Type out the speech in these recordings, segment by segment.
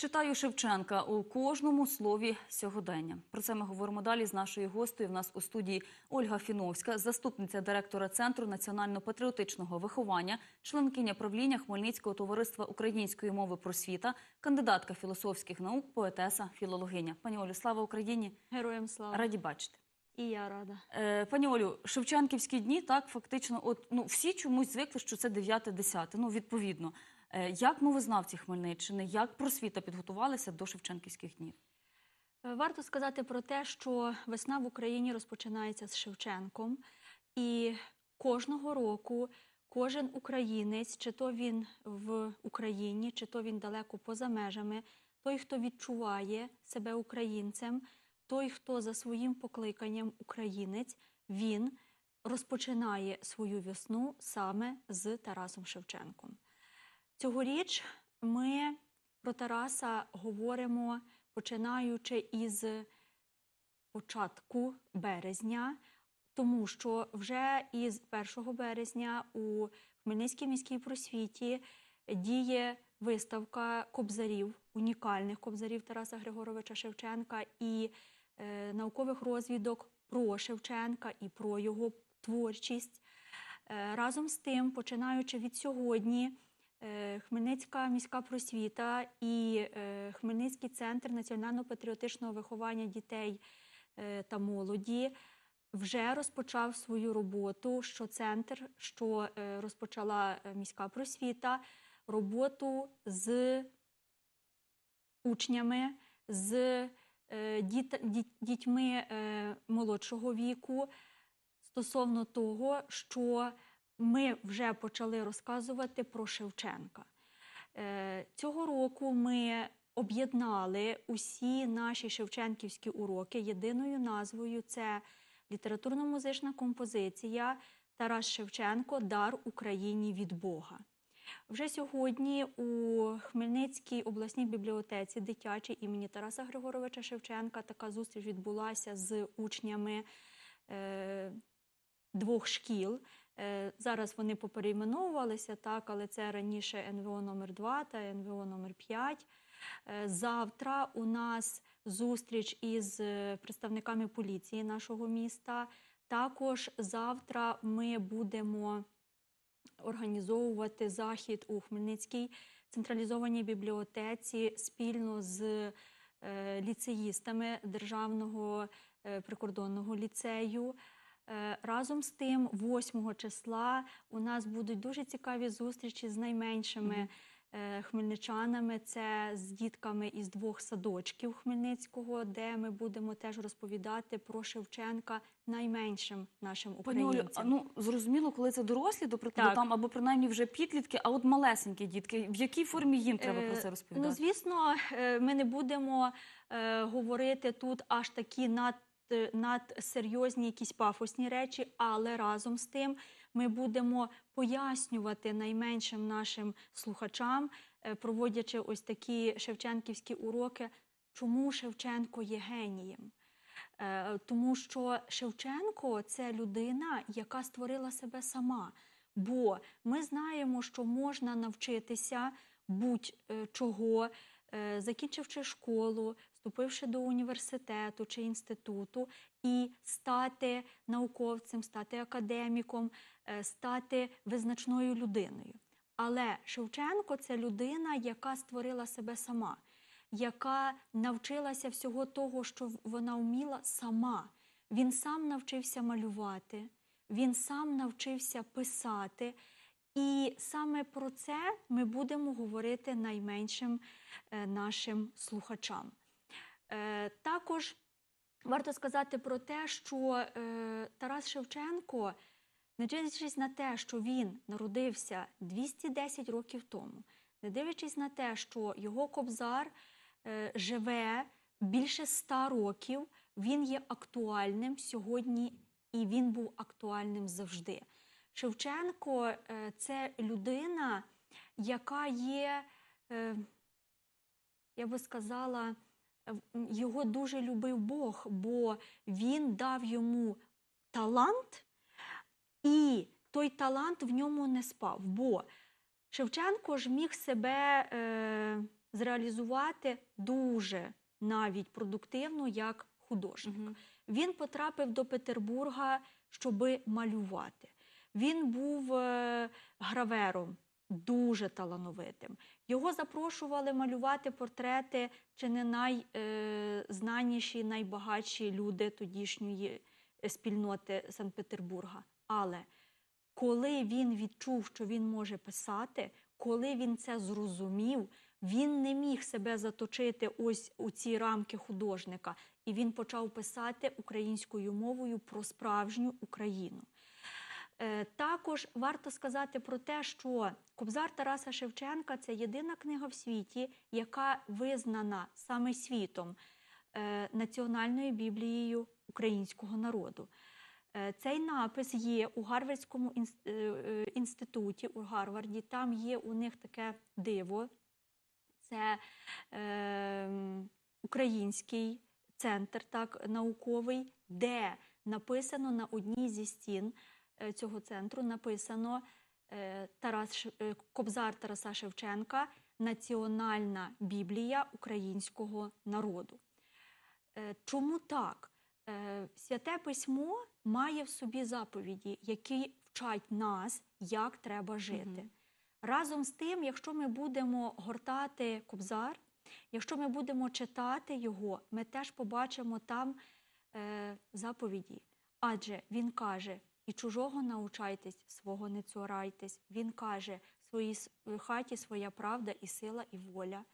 Читаю Шевченка у кожному слові сьогодення. Про це ми говоримо далі з нашою гостею. В нас у студії Ольга Фіновська, заступниця директора Центру національно-патріотичного виховання, членкиня правління Хмельницького товариства української мови просвіта, кандидатка філософських наук, поетеса, філологиня. Пані Олю, слава Україні! Героям слава. Раді бачити. І я рада. Е, пані Олю, Шевченківські дні, так, фактично, от, ну, всі чомусь звикли, що це 9-10, ну, відповідно. Е, як мовознавці Хмельниччини, як просвіта підготувалися до Шевченківських днів? Е, Варто сказати про те, що весна в Україні розпочинається з Шевченком, і кожного року кожен українець, чи то він в Україні, чи то він далеко поза межами, той, хто відчуває себе українцем, той, хто за своїм покликанням українець, він розпочинає свою весну саме з Тарасом Шевченком. Цьогоріч ми про Тараса говоримо починаючи із початку березня, тому що вже із 1 березня у Хмельницькій міській просвіті діє виставка кобзарів, унікальних кобзарів Тараса Григоровича Шевченка і е, наукових розвідок про Шевченка і про його творчість. Е, разом з тим, починаючи від сьогодні, Хмельницька міська просвіта і е, Хмельницький центр національно-патріотичного виховання дітей е, та молоді вже розпочав свою роботу, що центр, що е, розпочала е, міська просвіта, роботу з учнями, з е, діт- діт- дітьми е, молодшого віку стосовно того, що ми вже почали розказувати про Шевченка. Е, Цього року ми об'єднали усі наші шевченківські уроки єдиною назвою це літературно-музична композиція Тарас Шевченко Дар Україні від Бога. Вже сьогодні у Хмельницькій обласній бібліотеці дитячій імені Тараса Григоровича Шевченка така зустріч відбулася з учнями е, двох шкіл. Е, Зараз вони поперейменовувалися, так, але це раніше НВО номер 2 та НВО номер 5. Е, Завтра у нас зустріч із е, представниками поліції нашого міста. Також завтра ми будемо організовувати захід у Хмельницькій централізованій бібліотеці спільно з ліцеїстами Державного прикордонного ліцею. Е, Разом з тим, 8 числа у нас будуть дуже цікаві зустрічі з найменшими е, хмельничанами. Це з дітками із двох садочків Хмельницького, де ми будемо теж розповідати про Шевченка найменшим нашим Пані Олю, українцям. а, ну зрозуміло, коли це дорослі, до прикладу, Так. там або принаймні вже підлітки, а от малесенькі дітки, в якій формі їм треба про це Е, розповідати? Ну, звісно, е, ми не будемо е, говорити тут аж такі над, е, надсерйозні якісь пафосні речі, але разом з тим ми будемо пояснювати найменшим нашим слухачам, е, проводячи ось такі шевченківські уроки, чому Шевченко є генієм. Е, Тому що Шевченко це людина, яка створила себе сама. Бо ми знаємо, що можна навчитися будь-чого, е, закінчивши школу, вступивши до університету чи інституту, і стати науковцем, стати академіком, е, стати визначною людиною. Але Шевченко це людина, яка створила себе сама, яка навчилася всього того, що вона вміла сама. Він сам навчився малювати, він сам навчився писати. І саме про це ми будемо говорити найменшим е, нашим слухачам. Е, Також варто сказати про те, що е, Тарас Шевченко, не дивлячись на те, що він народився 210 років тому, не дивлячись на те, що його кобзар е, живе більше 100 років, він є актуальним сьогодні і він був актуальним завжди. Шевченко це людина, яка є, я би сказала, його дуже любив Бог, бо він дав йому талант, і той талант в ньому не спав. Бо Шевченко ж міг себе е, зреалізувати дуже навіть продуктивно як художник. Мгм. Він потрапив до Петербурга, щоби малювати. Він був е, гравером, дуже талановитим. Його запрошували малювати портрети чи не найзнаніші, найбагатші люди тодішньої е, спільноти Санкт-Петербурга. Але коли він відчув, що він може писати, коли він це зрозумів, він не міг себе заточити ось у ці рамки художника, і він почав писати українською мовою про справжню Україну. Е, Також варто сказати про те, що Кобзар Тараса Шевченка це єдина книга в світі, яка визнана саме світом е, національною біблією українського народу. Е, Цей напис є у Гарвардському інс- інституті у Гарварді. Там є у них таке диво. Це е, український центр так, науковий, де написано на одній зі стін цього центру написано е, Тарас, е, Кобзар Тараса Шевченка Національна Біблія українського народу. Е, Чому так? Е, Святе письмо має в собі заповіді, які вчать нас, як треба жити. Мгм. Разом з тим, якщо ми будемо гортати кобзар, якщо ми будемо читати його, ми теж побачимо там е, заповіді. Адже він каже: і чужого научайтесь, свого не цурайтесь. Він каже, в своїй хаті своя правда і сила, і воля.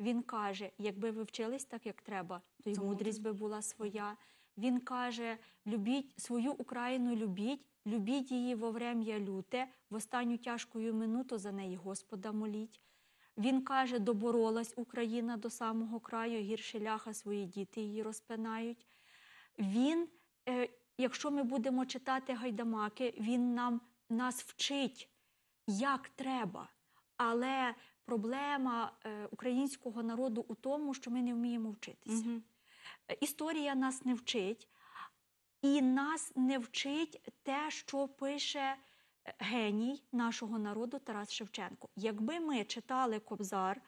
Він каже, якби ви вчились так, як треба, то й мудрість би була своя. Він каже: любіть свою Україну, любіть, любіть її во врем'я люте, в останню тяжкою минуту за неї Господа моліть. Він каже, доборолась Україна до самого краю, гірше ляха свої діти її розпинають. Він, е, якщо ми будемо читати гайдамаки, він нам нас вчить, як треба. Але проблема е, українського народу у тому, що ми не вміємо вчитися. Е, Історія нас не вчить, і нас не вчить те, що пише е, геній нашого народу Тарас Шевченко. Якби ми читали Кобзар,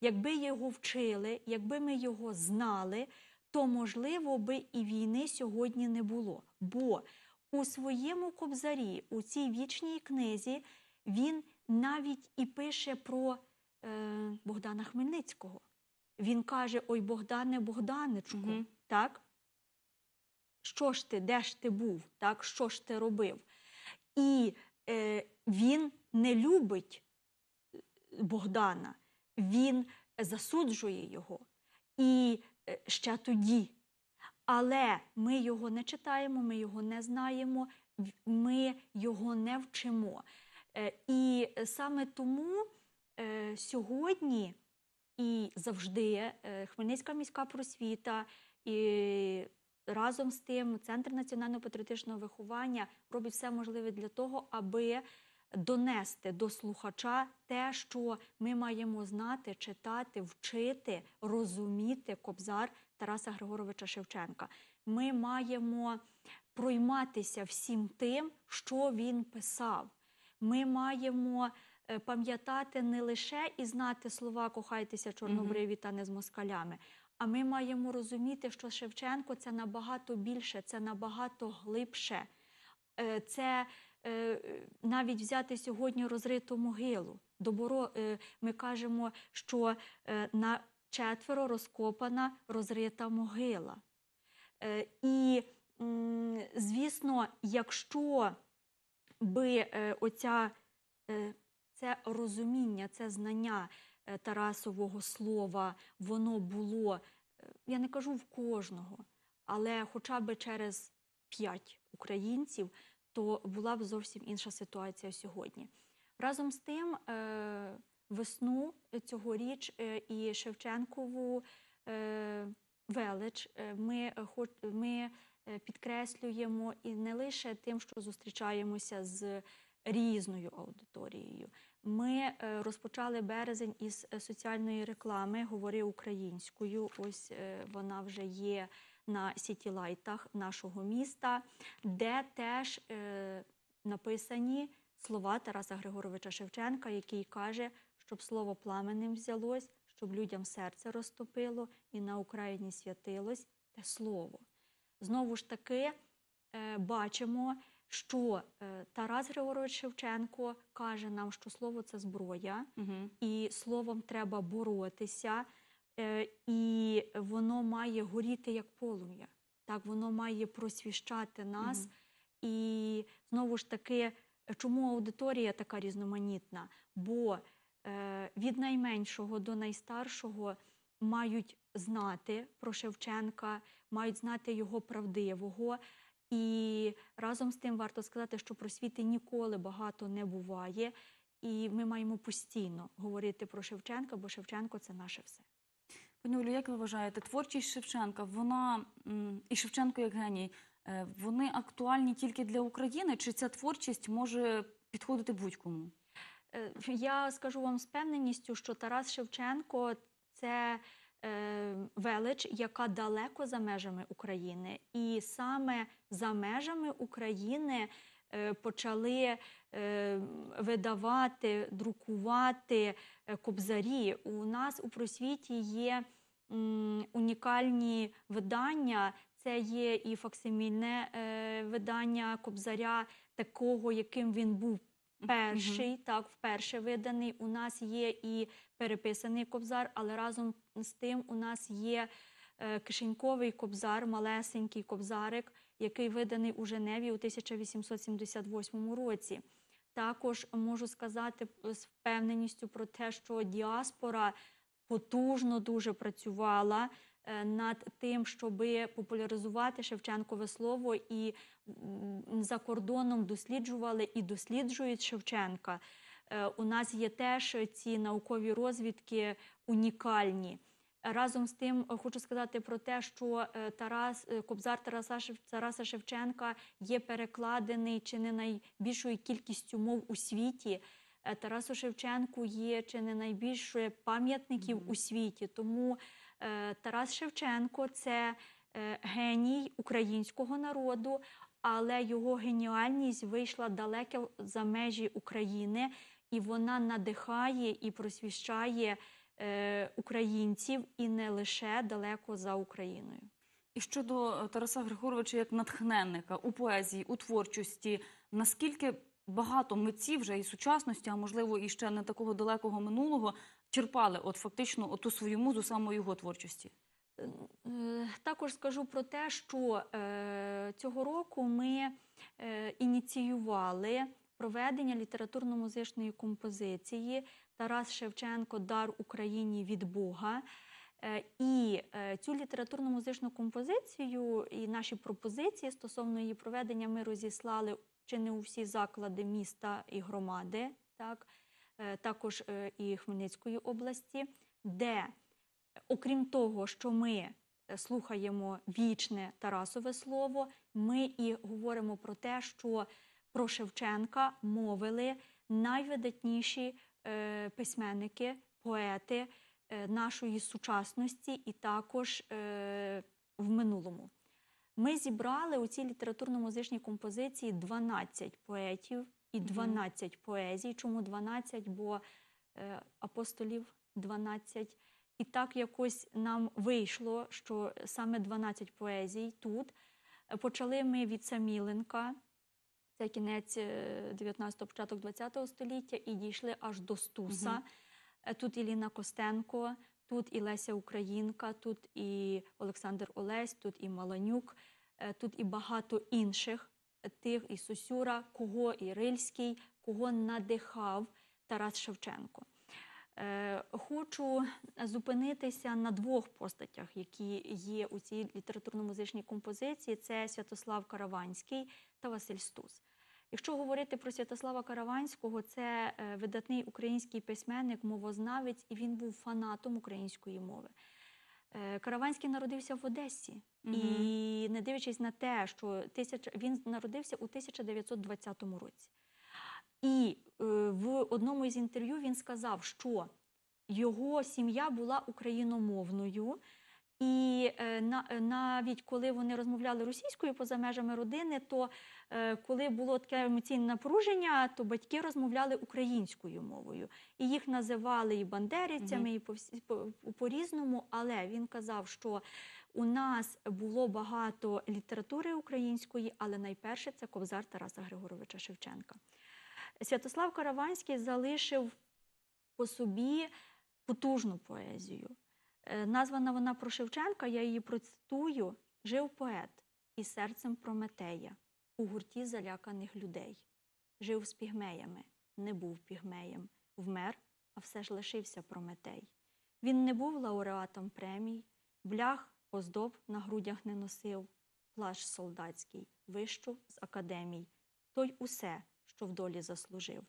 якби його вчили, якби ми його знали, то можливо би і війни сьогодні не було. Бо у своєму кобзарі, у цій вічній книзі, він навіть і пише про е, Богдана Хмельницького. Він каже: Ой, Богдане, Богданечку, Мгм. так? Що ж ти, де ж ти був? Так? Що ж ти робив? І е, він не любить е, Богдана, він засуджує його. І ще тоді. Але ми його не читаємо, ми його не знаємо, ми його не вчимо. Е, І саме тому е, сьогодні і завжди е, Хмельницька міська просвіта і разом з тим Центр національного патріотичного виховання робить все можливе для того, аби донести до слухача те, що ми маємо знати, читати, вчити, розуміти кобзар Тараса Григоровича Шевченка. Ми маємо пройматися всім тим, що він писав. Ми маємо е, пам'ятати не лише і знати слова кохайтеся чорнобриві та не з москалями. А ми маємо розуміти, що Шевченко це набагато більше, це набагато глибше. Е, Це навіть взяти сьогодні розриту могилу. Добро, е, ми кажемо, що е, на четверо розкопана розрита могила. Е, І, звісно, якщо би е, оця, е, це розуміння, це знання е, Тарасового слова, воно було, е, я не кажу в кожного, але хоча б через п'ять українців, то була б зовсім інша ситуація сьогодні. Разом з тим, е, весну цьогоріч е, і Шевченкову е, велич ми, ми підкреслюємо і не лише тим, що зустрічаємося з різною аудиторією. Ми розпочали березень із соціальної реклами Говори українською. Ось вона вже є на сітілайтах нашого міста, де теж е, написані слова Тараса Григоровича Шевченка, який каже, щоб слово пламенем взялось, щоб людям серце розтопило і на Україні святилось те слово. Знову ж таки, е, бачимо, що е, Тарас Григорович Шевченко каже нам, що слово це зброя, Угу. і словом треба боротися, і воно має горіти як полум'я. Так, воно має просвіщати нас. Мгм. І знову ж таки, чому аудиторія така різноманітна? Бо е, від найменшого до найстаршого мають знати про Шевченка, мають знати його правдивого. І разом з тим варто сказати, що просвіти ніколи багато не буває. І ми маємо постійно говорити про Шевченка, бо Шевченко це наше все. Пані Олю, як ви вважаєте, творчість Шевченка, вона і Шевченко як геній, е, вони актуальні тільки для України, чи ця творчість може підходити будь-кому? Е, Я скажу вам з певненістю, що Тарас Шевченко це е, велич, яка далеко за межами України. І саме за межами України почали е, видавати, друкувати е, кобзарі. У нас у просвіті є унікальні видання. Це є і факсимільне е, видання кобзаря, такого, яким він був перший, так, вперше виданий. У нас є і переписаний кобзар, але разом з тим у нас є е, кишеньковий кобзар, малесенький кобзарик, який виданий у Женеві у 1878 році. Також можу сказати з впевненістю про те, що діаспора потужно дуже працювала е, над тим, щоб популяризувати Шевченкове слово, і за кордоном досліджували і досліджують Шевченка. Е, У нас є теж ці наукові розвідки унікальні. Разом з тим е, хочу сказати про те, що е, Тарас е, Кобзар Тараса Тараса Шевченка є перекладений чи не найбільшою кількістю мов у світі. Тарасу Шевченку є чи не найбільше пам'ятників Мгм. у світі. Тому е, Тарас Шевченко це е, геній українського народу, але його геніальність вийшла далеко за межі України, і вона надихає і просвіщає українців і не лише далеко за Україною. І щодо е, Тараса Григоровича як натхненника у поезії, у творчості, наскільки багато митців вже і сучасності, а можливо і ще не такого далекого минулого, черпали от фактично оту свою музу саме його творчості? Е, Також скажу про те, що е, цього року ми е, ініціювали проведення літературно-музичної композиції Тарас Шевченко Дар Україні від Бога. Е, І е, цю літературно-музичну композицію і наші пропозиції стосовно її проведення ми розіслали чи не у всі заклади міста і громади, так, е, також і Хмельницької області, де окрім того, що ми слухаємо вічне Тарасове слово, ми і говоримо про те, що про Шевченка мовили найвидатніші письменники, поети е, нашої сучасності і також е, в минулому. Ми зібрали у цій літературно-музичній композиції 12 поетів і Мгм. 12 поезій. Чому 12? Бо е, апостолів 12. І так якось нам вийшло, що саме 12 поезій тут. Е, Почали ми від Саміленка, це кінець 19-го, початок 20-го століття, і дійшли аж до Стуса. Е, Тут і Ліна Костенко, тут і Леся Українка, тут і Олександр Олесь, тут і Маланюк, е, тут і багато інших е, тих, і Сосюра, кого і Рильський, кого надихав Тарас Шевченко. Е, Хочу зупинитися на двох постатях, які є у цій літературно-музичній композиції: це Святослав Караванський та Василь Стус. Якщо говорити про Святослава Караванського, це е, видатний український письменник, мовознавець, і він був фанатом української мови. Е, Караванський народився в Одесі, Мгм. і не дивлячись на те, що тисяч... він народився у 1920 році. І е, в одному із інтерв'ю він сказав, що його сім'я була україномовною, І е, е, навіть коли вони розмовляли російською поза межами родини, то коли було таке емоційне напруження, то батьки розмовляли українською мовою. І їх називали і бандерівцями, і по по- по-різному. Але він казав, що у нас було багато літератури української, але найперше це Кобзар Тараса Григоровича Шевченка. Святослав Караванський залишив по собі потужну поезію. Е, Названа вона про Шевченка, я її процитую. Жив поет із серцем Прометея у гурті заляканих людей. Жив з пігмеями, не був пігмеєм, вмер, а все ж лишився Прометей. Він не був лауреатом премій, блях оздоб на грудях не носив, плащ солдатський, вищу з академій, той усе, що в долі заслужив.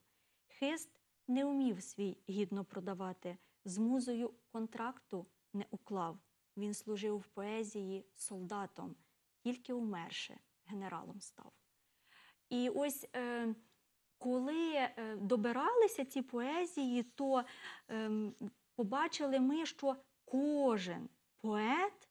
Хист не умів свій гідно продавати, з музою контракту не уклав. Він служив в поезії солдатом, тільки умерше генералом став. І ось е, коли е, добиралися ці поезії, то ем, побачили ми, що кожен поет,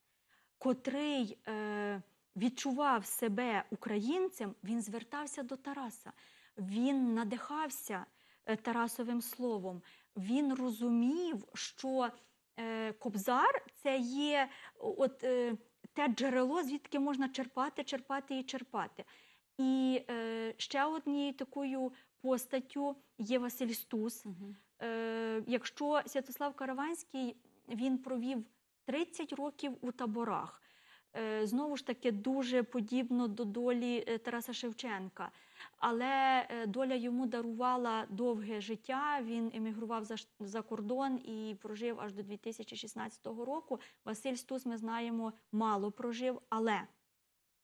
котрий е, відчував себе українцем, він звертався до Тараса, він надихався е, Тарасовим словом. Він розумів, що е, Кобзар це є от, е, те джерело, звідки можна черпати, черпати і черпати. І ще однією такою постаттю є Василь Стус. Е, якщо Святослав Караванський він провів 30 років у таборах, знову ж таки дуже подібно до долі е, Тараса Шевченка. Але е, доля йому дарувала довге життя. Він емігрував за, за кордон і прожив аж до 2016 року. Василь Стус, ми знаємо, мало прожив, але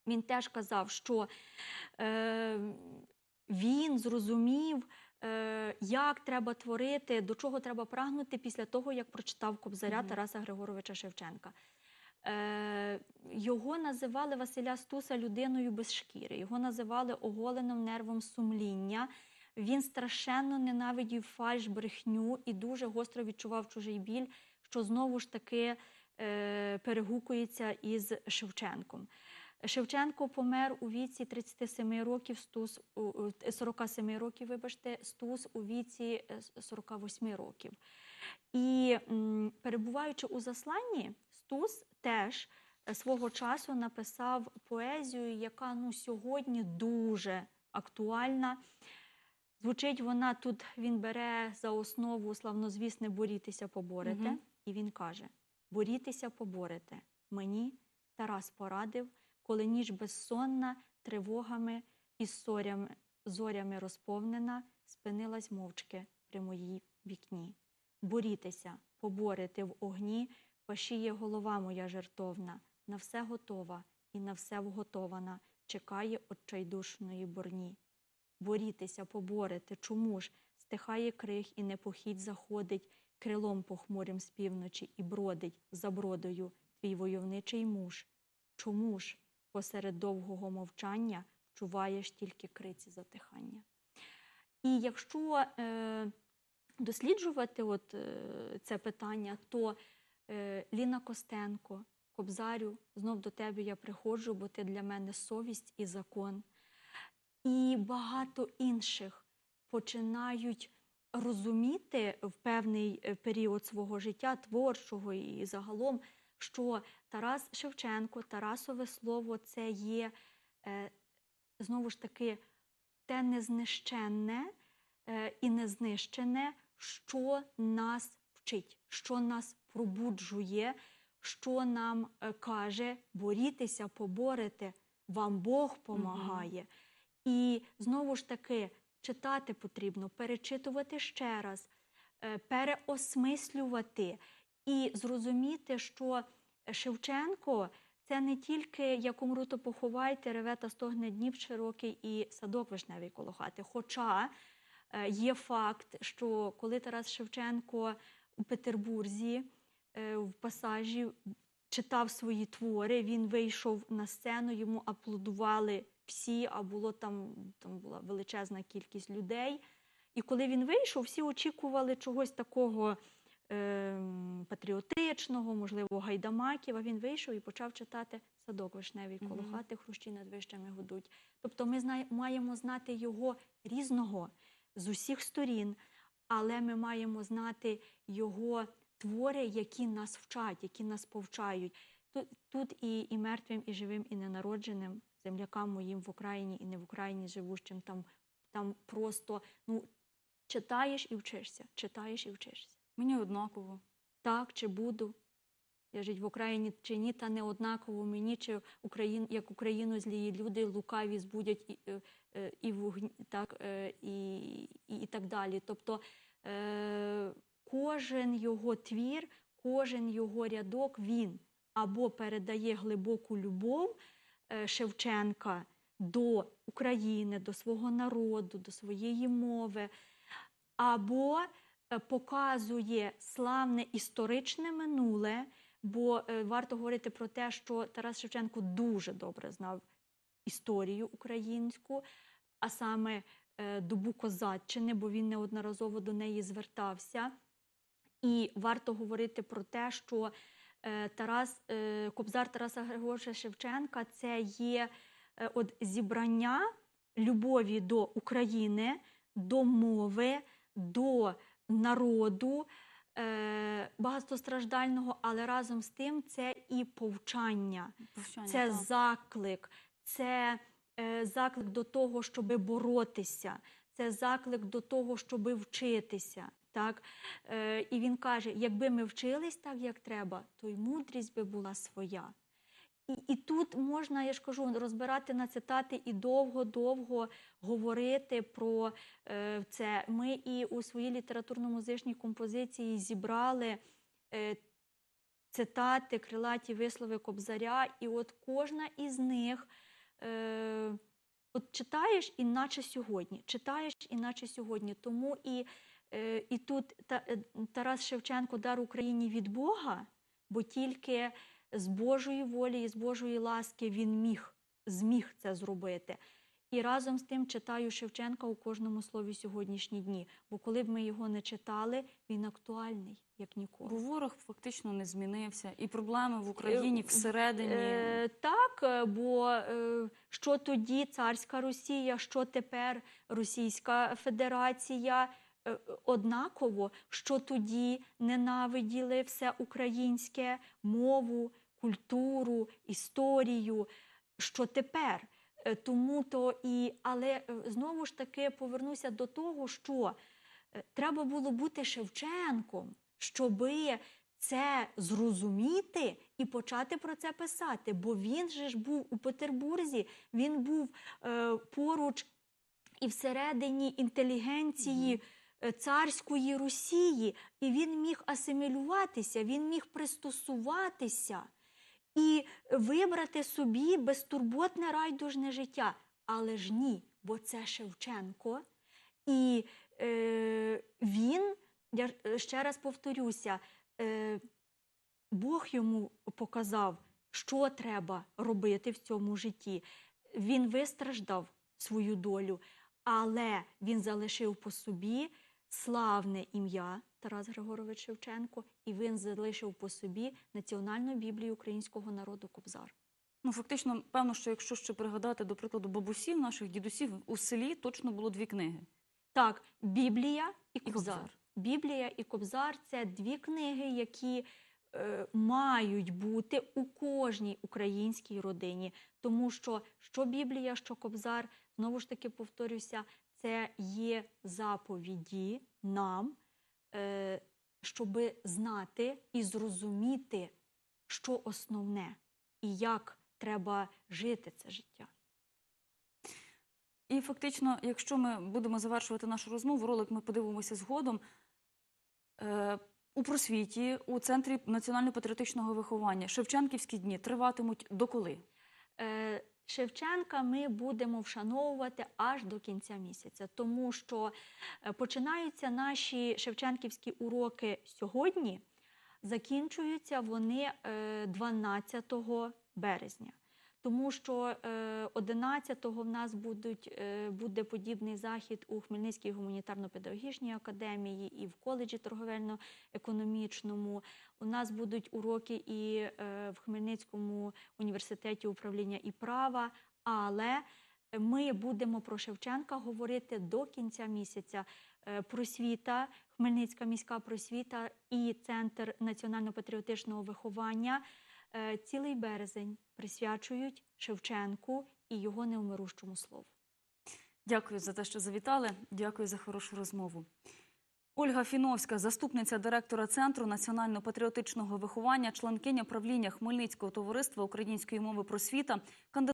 він теж казав, що е, він зрозумів, е, як треба творити, до чого треба прагнути після того, як прочитав Кобзаря Мгм. Тараса Григоровича Шевченка. Е, його називали Василя Стуса людиною без шкіри, його називали оголеним нервом сумління. Він страшенно ненавидів фальш, брехню і дуже гостро відчував чужий біль, що знову ж таки е, перегукується із Шевченком. Шевченко помер у віці 37 років, Стус у- у- 47 років, вибачте, Стус у віці е, с- 48 років. І перебуваючи у засланні, Стус теж е, свого часу написав поезію, яка ну, сьогодні дуже актуальна. Звучить вона тут, він бере за основу славнозвісне борітися, поборете. Мгм. І він каже: борітися, поборете. Мені Тарас порадив, коли ніч безсонна, тривогами і зорями, зорями розповнена, спинилась мовчки при моїй вікні. Борітеся, поборете в огні, пашіє голова моя жертовна, на все готова і на все вготована, чекає отчайдушної борні. Борітеся, поборете, чому ж стихає крих і непохідь заходить, крилом похмурим з півночі і бродить за бродою твій войовничий муж. Чому ж посеред довгого мовчання вчуваєш тільки криці затихання? І якщо е, досліджувати от, е, це питання, то Ліна Костенко, Кобзарю, знов до тебе я приходжу, бо ти для мене совість і закон. І багато інших починають розуміти в певний е, період свого життя, творчого і загалом, що Тарас Шевченко, Тарасове слово це є е, знову ж таки те незнищенне е, і незнищене, що нас вчить, що нас пробуджує, що нам е, каже борітеся, поборете, вам Бог помагає. І знову ж таки читати потрібно, перечитувати ще раз, е, переосмислювати і зрозуміти, що Шевченко це не тільки як умру, то поховайте, реве та стогне Дніп широкий і садок вишневий коло хати. Хоча е, є факт, що коли Тарас Шевченко у Петербурзі в пасажі читав свої твори, він вийшов на сцену, йому аплодували всі, а було там, там була величезна кількість людей. І коли він вийшов, всі очікували чогось такого патріотизму. патриотичного, можливо, гайдамаків. А він вийшов і почав читати садок вишневий коло Мгм. хати, хрущі над вищами гудуть. Тобто ми знає- маємо знати його різного з усіх сторін, але ми маємо знати його твори, які нас вчать, які нас повчають. Тут, тут і, і мертвим, і живим, і ненародженим, землякам моїм в Україні і не в Україні живущим, там, там просто ну, читаєш і вчишся, читаєш і вчишся. Мені однаково. Так чи буду. Я жить в Україні чи ні, та не однаково мені, чи Україн, як Україну злії люди лукаві збудять і, е, е, і, вогні, так, е, і, і, і так далі. Тобто е, кожен його твір, кожен його рядок він або передає глибоку любов е, Шевченка до України, до свого народу, до своєї мови, або е, показує славне історичне минуле, бо е, варто говорити про те, що Тарас Шевченко дуже добре знав історію українську, а саме добу козаччини, бо він неодноразово до неї звертався. І варто говорити про те, що е, Тарас, е, Кобзар Тараса Григоровича Шевченка це є е, от зібрання любові до України, до мови, до народу, багатостраждального, але разом з тим це і повчання, Повчання, це так. заклик, це заклик до того, щоб боротися, це заклик до того, щоб вчитися. Так? Е, і він каже: якби ми вчились так, як треба, то й мудрість би була своя. І, і тут можна, я ж кажу, розбирати на цитати і довго-довго говорити про е, це. Ми і у своїй літературно-музичній композиції зібрали е, цитати, крилаті вислови Кобзаря, і от кожна із них. Е, От читаєш, іначе сьогодні, читаєш, іначе сьогодні. Тому і, і тут е, Тарас Шевченко дар Україні від Бога, бо тільки з Божої волі і з Божої ласки він міг, зміг це зробити. І разом з тим читаю Шевченка у кожному слові сьогоднішні дні. Бо коли б ми його не читали, він актуальний, як ніколи. Бо ворог фактично не змінився. І проблеми в Україні Е, всередині. Е, так, е, бо е, що тоді царська Росія, що тепер Російська Федерація е, однаково, що тоді ненавиділи все українське, мову, культуру, історію, що тепер. Е, Тому то і, але е, знову ж таки повернуся до того, що е, треба було бути Шевченком, щоби це зрозуміти і почати про це писати. Бо він же ж був у Петербурзі, він був е, поруч і всередині інтелігенції е, царської Росії, і він міг асимілюватися, він міг пристосуватися і вибрати собі безтурботне райдужне життя. Але ж ні, бо це Шевченко. І е, він, я е, ще раз повторюся, е, Бог йому показав, що треба робити в цьому житті. Він вистраждав свою долю, але він залишив по собі славне ім'я Тарас Григорович Шевченко, і він залишив по собі національну Біблію українського народу Кобзар. Ну, фактично, певно, що якщо ще пригадати, до прикладу, бабусів наших дідусів, у селі точно було дві книги. Так, Біблія і І Кобзар. Кобзар. Біблія і Кобзар це дві книги, які е, мають бути у кожній українській родині. Тому що що Біблія, що Кобзар, знову ж таки повторюся, це є заповіді нам, е, щоб знати і зрозуміти, що основне і як треба жити це життя. І фактично, якщо ми будемо завершувати нашу розмову, ролик ми подивимося згодом. Е, у просвіті, у центрі національно-патріотичного виховання Шевченківські дні триватимуть доколи? Е, Шевченка ми будемо вшановувати аж до кінця місяця, тому що е, починаються наші шевченківські уроки сьогодні, закінчуються вони е, 12 березня. Тому що е, 11-го в нас будуть, е, буде подібний захід у Хмельницькій гуманітарно-педагогічній академії і в коледжі торговельно-економічному. У нас будуть уроки і е, в Хмельницькому університеті управління і права, але ми будемо про Шевченка говорити до кінця місяця. Е, Просвіта, Хмельницька міська просвіта і Центр національно-патріотичного виховання е, цілий березень присвячують Шевченку і його невмирущому слову. Дякую за те, що завітали. Дякую за хорошу розмову. Ольга Фіновська, заступниця директора Центру національно-патріотичного виховання, членкиня правління Хмельницького товариства української мови просвіта, кандидат